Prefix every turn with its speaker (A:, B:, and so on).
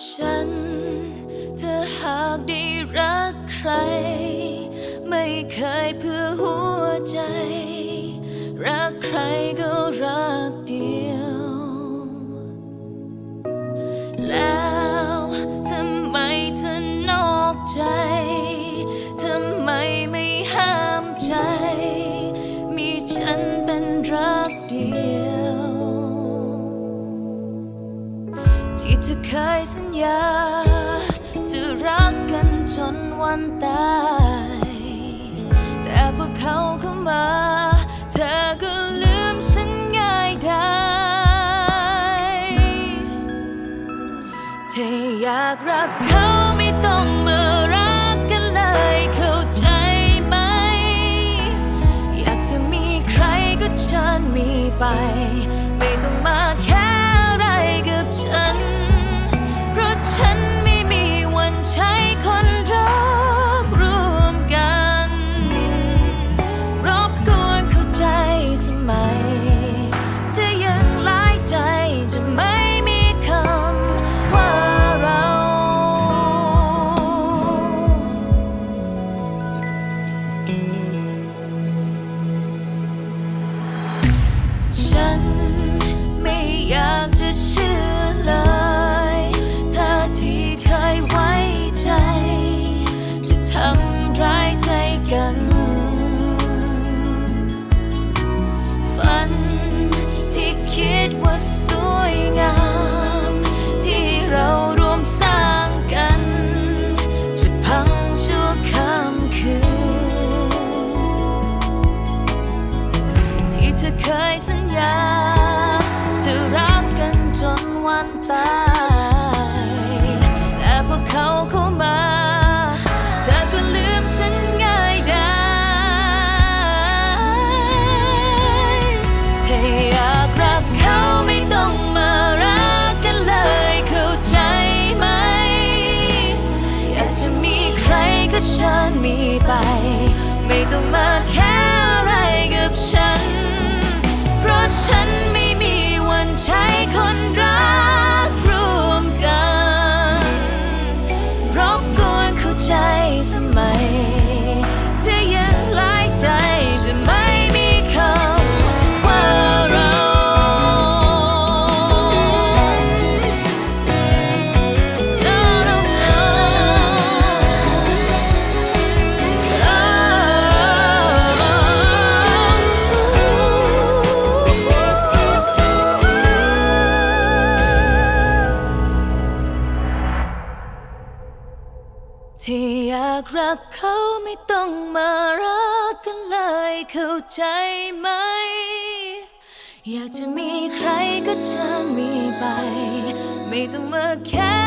A: ฉัน เธอหากได้รักใคร ไม่เคยเพื่อหัวใจ รักใครก็รัก ที่เคยสัญญา จะรักกันจนวันตาย แต่พอเขาเข้ามา เธอก็ลืมฉันง่ายได้ เธออยากรักเขาไม่ต้องมารักกันเลยเข้าใจไหม อยากจะมีใครก็เชิญมีไป ตายแต่พอเขาเข้ามา เธอก็ลืมฉันง่ายได้เธออยากรักเขาไม่ต้องมารักกันเลยเข้าใจไหม อยากจะมีใครก็เชิญมีไป ไม่ต้องมา ที่อยากรักเขาไม่ต้องมารักกันเลยเข้าใจไหม อยากจะมีใครก็จะมีไป ไม่ต้องมาแค่